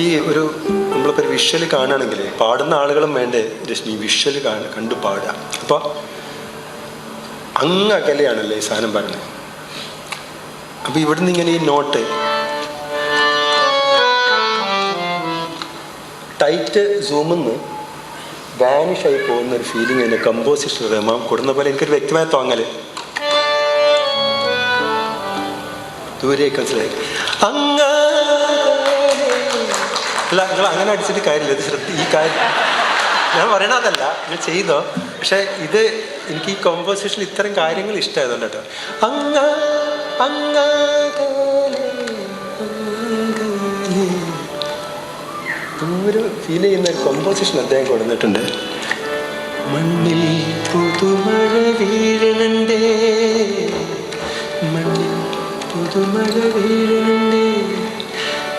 ഈ ഒരു നമ്മളിപ്പോൾ ഒരു വിഷ്വൽ കാണുകയാണെങ്കിൽ പാടുന്ന ആളുകളും വേണ്ടേ? രശ്മി വിഷ്വൽ കണ്ടു പാടുക. അപ്പോൾ അങ്ങ് അകലെയാണല്ലേ ഈ സാധനം പറയുന്നത് അപ്പോൾ ഇവിടുന്ന് ഇങ്ങനെ ഈ നോട്ട് ടൈറ്റ് സൂമിന്ന് വാനിഷ് ആയി പോകുന്ന ഒരു ഫീലിംഗ് എന്റെ കമ്പോസിഷൻ മാം കൊടുന്ന പോലെ എനിക്കൊരു വ്യക്തമായ തോന്നൽ. ദൂരേക്ക് മനസ്സിലായി. അങ്ങ അല്ല നിങ്ങൾ അങ്ങനെ അടിച്ചിട്ട് കാര്യമില്ല ഇത് ശ്രദ്ധ ഈ കാര്യം ഞാൻ പറയണതല്ല ഞാൻ ചെയ്തോ? പക്ഷെ ഇത് എനിക്ക് ഈ കോമ്പോസിഷനിൽ ഇത്തരം കാര്യങ്ങൾ ഇഷ്ടമായതുകൊണ്ട് കേട്ടോ. അങ്ങ അങ്ങ. ഒരു ഫീൽ ചെയ്യുന്ന ഒരു കോമ്പോസിഷൻ അദ്ദേഹം കൊടുത്തിട്ടുണ്ട് മണ്ണിൽ പുതുമഴ വീഴണണ്ടേ. മണ്ണിൽ പുതുമഴ വീഴണണ്ടേ.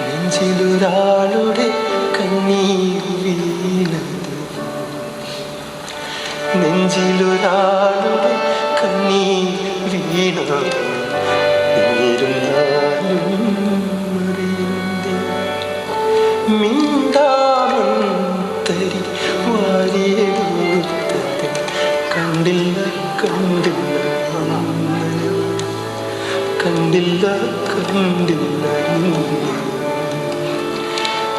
നെഞ്ചിലൊരാളുടെ കണ്ണീർ നെഞ്ചിലൊരാളുടെ കണ്ണീർ വീണത്. കണ്ടില്ല. കണ്ടില്ല കണ്ടില്ല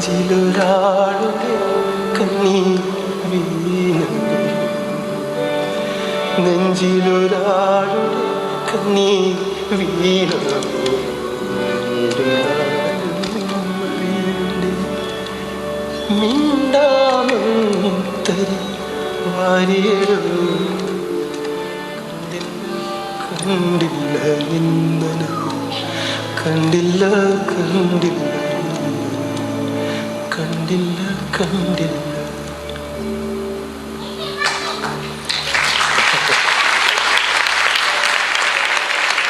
നെഞ്ചിലൊരാളുടെ കണ്ണീർ വീണത് നെഞ്ചിലൊരാളുടെ കണ്ണീർ വീണത് മിണ്ടാമത്തരി വാരിയടൂ കണ്ടില്ല നിന്നനോ. കണ്ടില്ല കണ്ടില്ല കണ്ടില്ല കണ്ടില്ല.